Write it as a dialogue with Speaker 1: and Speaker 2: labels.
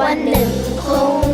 Speaker 1: วันหนึ่งคง